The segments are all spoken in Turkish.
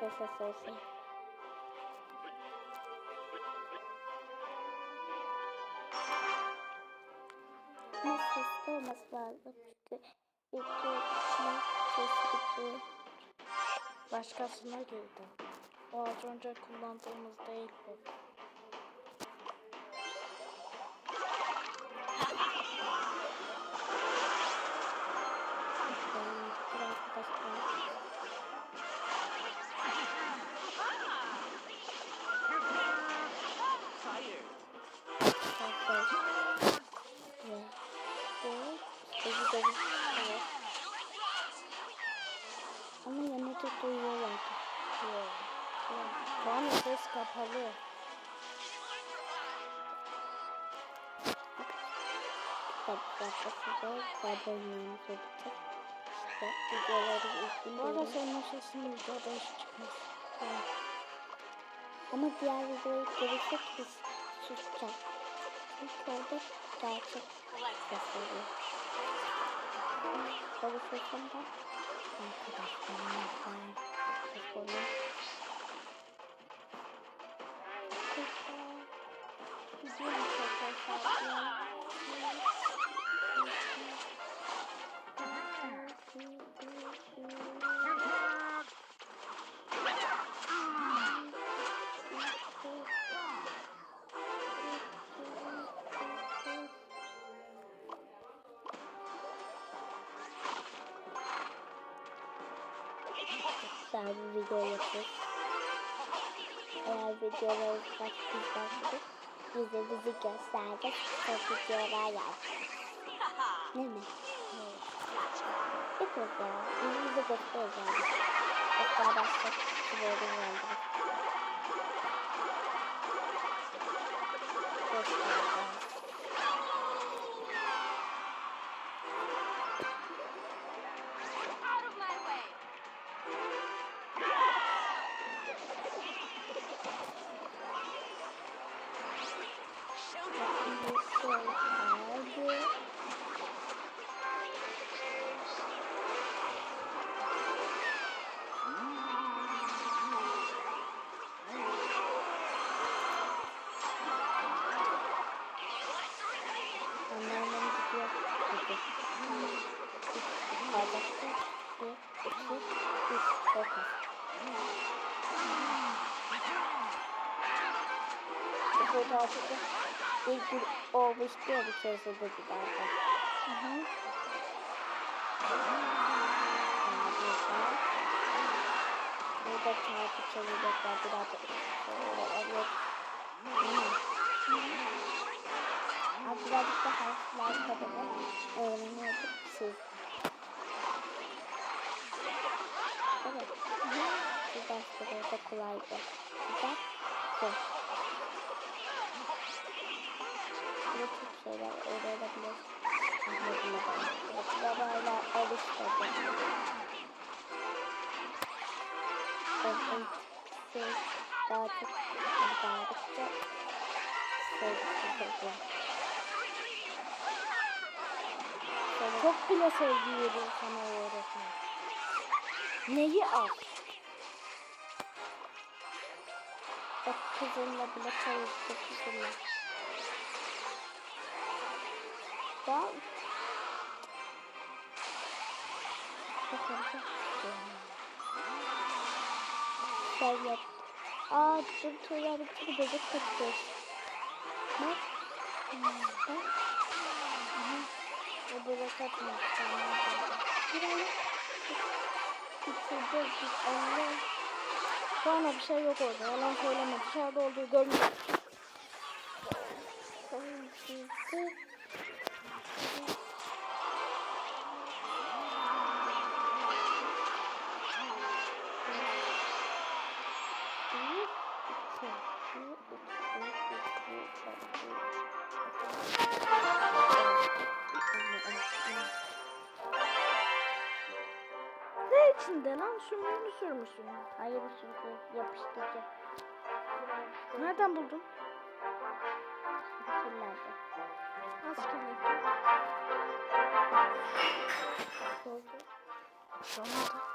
ses olsun. Ama sesli olması lazım. Çünkü video içine ses gidiyor. Başkasına girdi. O az önce kullandığımız değil bu. Kitaplarda size kitap oynayanı söyleyecek. İşte videoları Bu arada izleyin. senin o sesin videoda hiç çıkmaz. Ama diğer videoyu görürsek biz susacağız. Çünkü orada gerçek ses oluyor. Konuşursam da arkadaşlarımla falan ses oluyor. Gidiyorum çok Güzel bir video yapıyoruz. Eğer videoları kaç izlerseniz biz de bizi gösterdik. Çok videolar yaptık. Değil mi? Yapıyoruz ya. Biz bizi gösteriyoruz yani. Göstermezsek böyle öğrendik. Göstereceğiz. Out 136'da virgül olmuştu ya bir keresinde giderken. Hı hı. Burada çarpı çalacaklar biraz da evet. Abi birazcık da harfler kadar öğreniyorduk siz. Evet. Bu başka da kolaydı. Güzel. Güzel. Şeyler öğrenebilir. Anladığına ben. Babayla alışmadım. Şey daha çok ilerledikçe sevdim. Çok bile sevgi veriyor sana o öğretmen. Neyi al? Bak kızımla bile çalıştı kızımla. Çok Şey yap. Aa dur tuğla bir sürü bebek. Ne? Hmm, bak. O bebek atmış. Bir an bitirdi bir anne. Şu anda bir şey yok orada. Yalan söyleme. Dışarıda olduğu görmüyor. Ne içinde lan? Sümüğünü sürmüşsün. Hayır çünkü yapıştırıcı. Nereden buldun? Kirlerde. Az kirli. Oldu. Sonra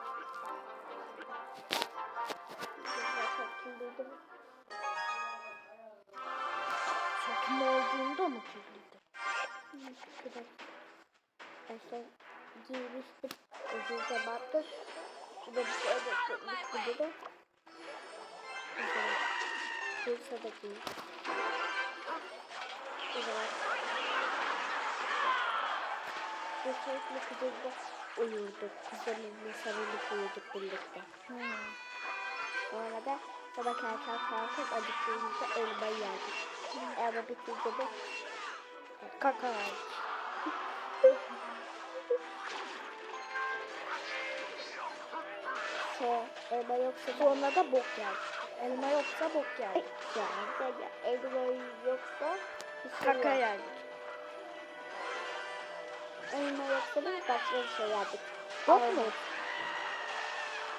kirliydi? Biraz. Başta giymiştim. Uzun zamandır. Bir şey öğretmiş gibi de. Güzel. Bursa'da giymiş. O zaman. Bu sürekli kızımda uyurduk. Kuzenimle sarılıp uyuduk birlikte. Hmm. Bu arada sabah erken kalkıp acıktığımızda elma yerdik. Elma bitince de Kaka şey, elma yoksa Sonra da bok yerdik. Elma yoksa bok yerdik. yani elma yoksa şey Kaka yerdik. Elma yoksa da başka bir şey yerdik. Bok mu? Armut.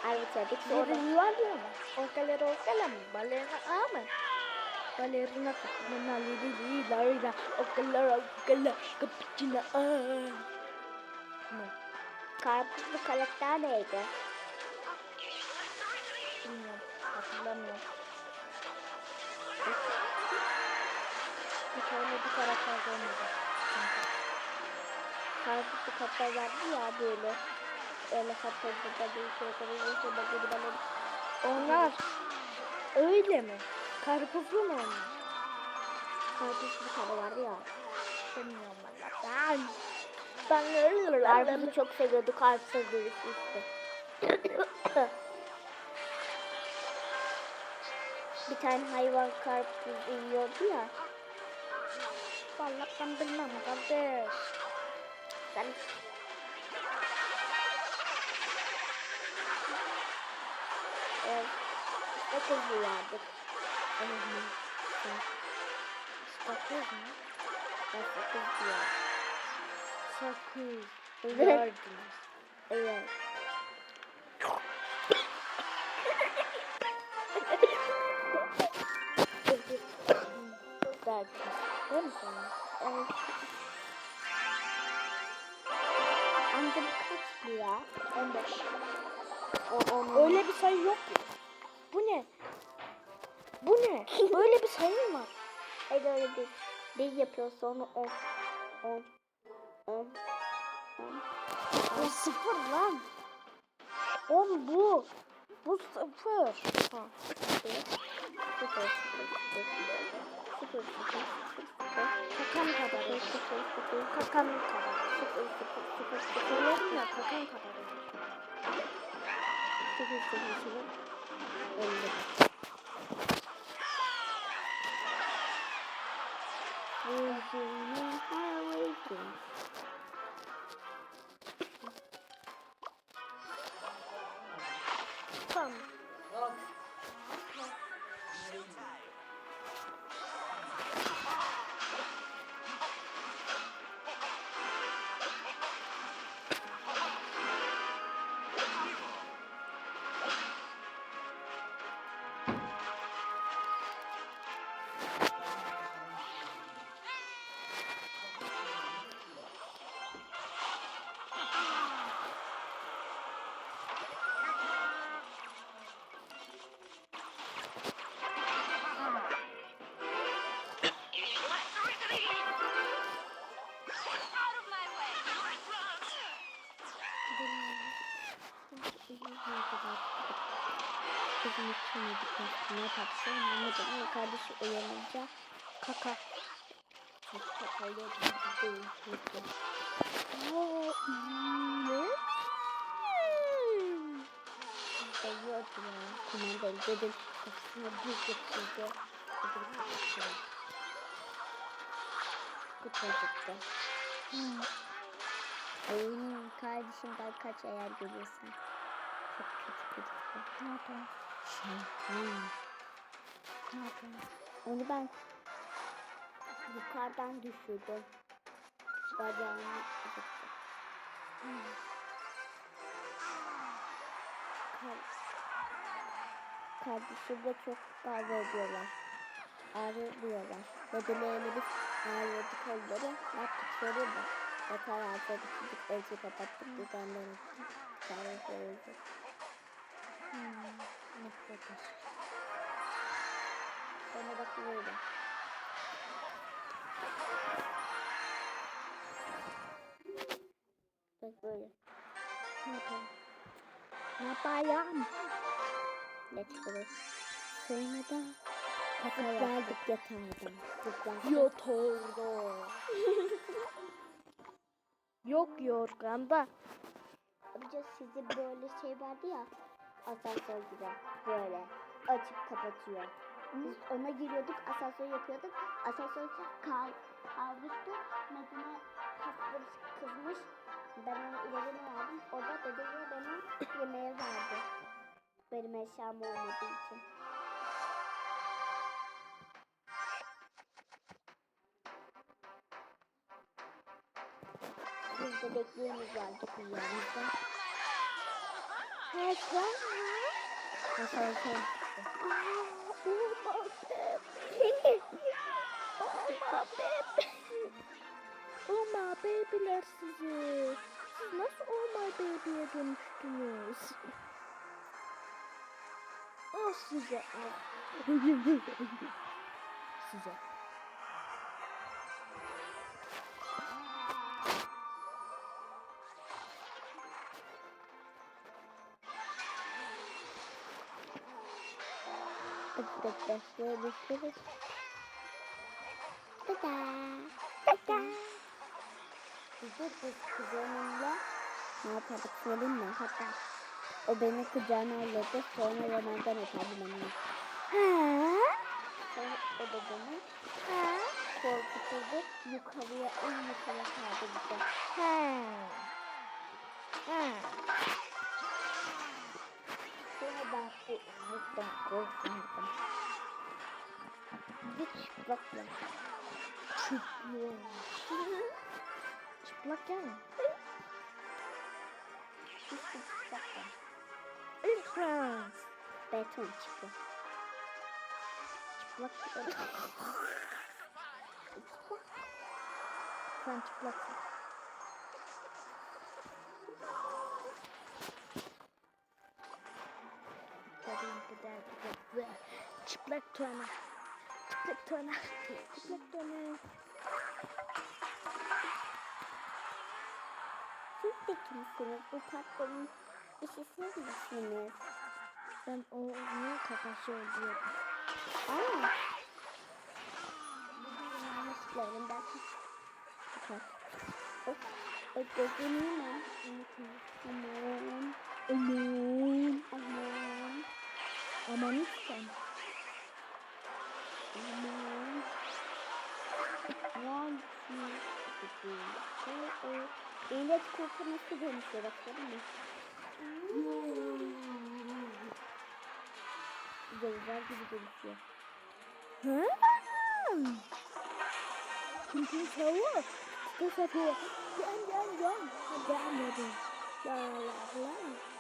Armut yedik sonra. Biri yuvarlıyor mu? Balerina kapına lili larina orkalar orkala kapıcına? Karpuzlu karakter neydi? Bilmiyorum. Hatırlamıyorum. Hiç öyle bir karakter görmedim. Karpuzlu karakter vardı ya böyle. Öyle karpuzlu bir şey bana. Onlar öyle mi? Karpuzlu mu onlar? Karpuzlu tane vardı ya. Bilmiyorum. Ben ben öyle Karpuzu çok seviyordu. Karpuz birisi işte. bir tane hayvan karpuz yiyordu ya. Valla ben bilmem kardeş. Ben Evet. İşte kız yerdik. Sakız mı? Ben sakız yerdim. Sakız. Evet. Evet. Derdiniz. Değil mi sana? Evet. Amca bu kaçtı ya? 15. O. Öyle bir sayı yok ki. Bu ne? Bu ne? Böyle bir sayı mı? Hayır öyle bir. Bir yapıyor sonra 10. 10. 10. 10. O sıfır lan. On bu. Bu sıfır. Ha. Sıfır. Sıfır. Sıfır. Sıfır. Kakan kadar. Sıfır. Sıfır. Kakan kadar. Sıfır. Sıfır. Sıfır. Sıfır. Söyledim ya kakan kadar. Sıfır. Sıfır. Sıfır. Elli. Come. Ne tatlı anlamadım ama kardeşi uyanınca Kaka. kakayla değil çocuk. Ne? Bayıyordu ya. Kumandayı dedim kafasına buz getirdi. Dedim kapatacağım. Bu çocuktu. Oyunun kardeşimden kaç eğer görürsen. Çok kötü çocuktu. Ne yapalım? Şeytan. Ne yapalım? Onu ben yukarıdan düşürdüm. Bacağını acıttı. Kar- Kardeşimle çok kavga ediyorlar. Ağrıyorlar. Bebeğini biz ağrıyorduk onları. Ne yaptık sorayım mı? Yatağa alsaydık çocuk elçi kapattık. Ettik. Sonra söyledi. Hmm. Nefret aşk. Bana bak böyle. Bak böyle. Ne yapayım? Ne yapayım? Ne çıkıyor? Sonra da Zıplardık yatardan. Zıplardık. Yatarda. Yok yorganda. Abica sizi böyle şey vardı ya. Asansör gibi. Böyle. Açıp kapatıyor. Biz ona giriyorduk, asansör yapıyorduk. Asansör kal kalmıştı. Medine kasları kızmış. Ben ona ilerini verdim. O da dedeye benim yemeğe verdi. Benim eşyam olmadığı için. Biz de bekliyoruz vardı kuyularımızda. Her şey Asansör. Oh my babyler sizi. Siz nasıl oh my baby'ye dönüştünüz? Ah size ah. size. Görüşürüz. Tada. Tada. Biz biz kuzenimle ne yapardık söyleyeyim mi? Hatta o beni kucağına alırdı sonra yanından öperdi beni. Ha? Sonra o da beni Ha? korkuturdu. Yukarıya en yukarı kaldırdı. Ha? Ha? Sonra ben bu uzaktan korkardım. Bir çıplakla. Çıplak. Çıplak yani. Bir çıplakla. İntrans. Beton çıplak. Çıplak. Sen çıplaksın. Tabii kadar güzel. Çıplak tuana. Çıplak tuana. Çıplak tuana. Siz de kimsiniz? Bu patronun işi siz misiniz? Ben o onun kakası oluyorum. Aa. Yanlışlarından çıkar. Of. Ödediğini mi? Aman. Aman. Aman. Aman lütfen. One, two, three, four, eight. İğneç kurtulması dönüşüyor. Baksana mı? Gözler gibi dönüşüyor. Ha? Çünkü soğuk. Bu sefer gel gel gel. Gelmedi. Ya Allah Allah.